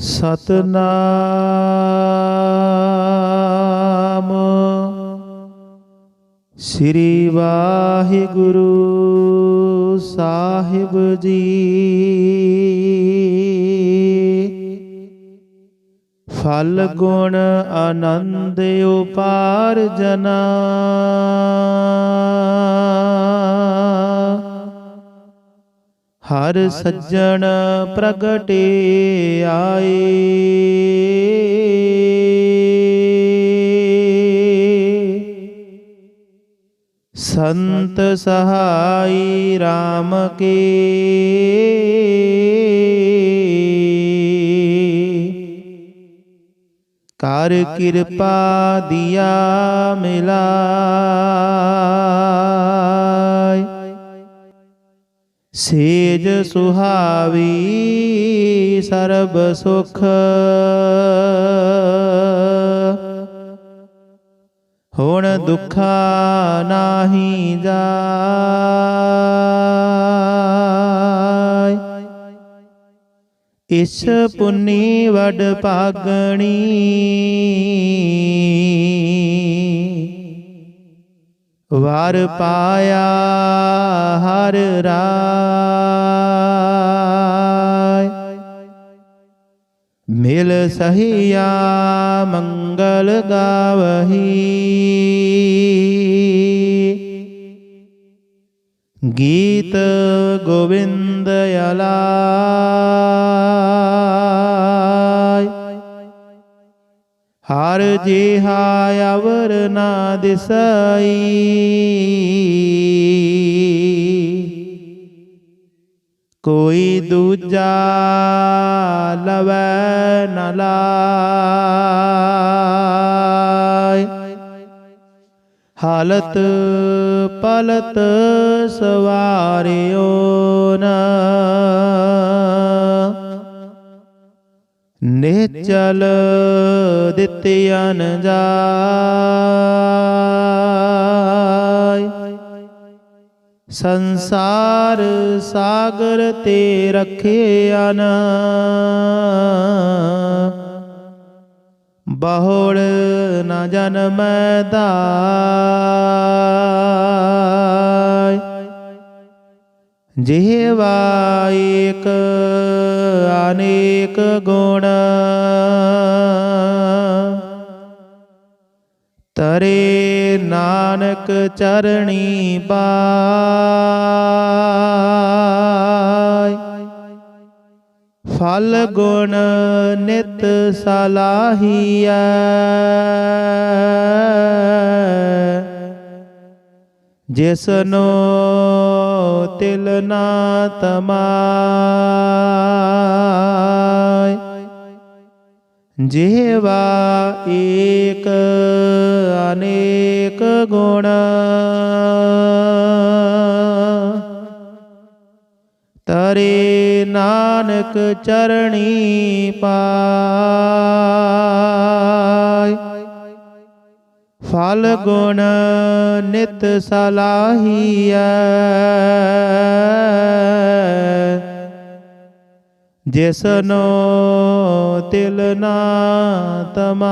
ਸਤਨਾਮ। ਸ੍ਰੀ ਵਾਹਿਗੁਰੂ ਸਾਹਿਬ ਜੀ। ਫਲ ਗੁਣ ਆਨੰਦ ਉਪਾਰ ਜਨਾ। ਹਰ ਸੱਜਣ ਪ੍ਰਗਟੇ ਆਏ। ਸੰਤ ਸਹਾਈ RAM ਕੇ। ਕਰ ਕਿਰਪਾ ਦਿਆ ਮਿਲਾਇ ਸੇਜ ਸੁਹਾਵੀ ਸਰਬ ਸੁਖ। ਹੁਣ ਦੁਖਾ ਨਾਹੀ ਜਾਇ ਇਸ ਪੁੰਨੀ ਵਡ ਭਾਗਣੀ। ਵਾਰ ਪਾਇਆ ਹਰ ਰਾਇ ਮਿਲ ਸਹੀਆ ਮੰਗਲ ਗਾਵਹੀ। ਗੀਤ ਗੋਵਿੰਦ ਅਲਾਇ ਹਰ ਜਿਹਾ ਅਵਰ ਨਾ ਦਿਸਈ। ਕੋਈ ਦੂਜਾ ਲਵੈ ਨ ਲਾਇ ਹਾਲਤ ਪਲਤ ਸਵਾਰਿਓ ਨਾ। ਨਿਚਲ ਦਿੱਤਿਆਨ ਜਾਇ ਸੰਸਾਰ ਸਾਗਰ ਤੇ ਰਖਿਆ ਨ ਬਹੁੜ ਨ ਜਨਮੈ ਦਾਇ ਜਿਹਵਾ ਏਕ ਅਨੇਕ ਗੁਣ। ਤਰੇ ਨਾਨਕ ਚਰਣੀ ਪਾਇ ਫਲ ਗੁਣ ਨਿਤ ਸਲਾਹੀਐ। ਜਿਸਨੋ ਤਿਲ ਨਾ ਤਮਾਇ। ਜਿਹਵਾ ਏਕ ਅਨੇਕ ਗੁਣ। ਤਰੇ ਨਾਨਕ ਚਰਣੀ ਪਾ। ਫਲ ਗੁਣ ਨਿਤ ਸਲਾਹੀਐ। ਜਿਸਨੋ ਤਿਲ ਨਾ ਤਮਾਇ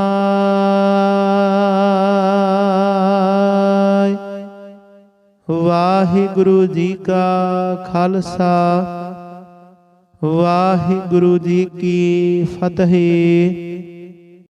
ਵਾਹਿਗੁਰੂ ਜੀ ਕਾ ਖਾਲਸਾ, ਵਾਹਿਗੁਰੂ ਜੀ ਕੀ ਫਤਿਹ।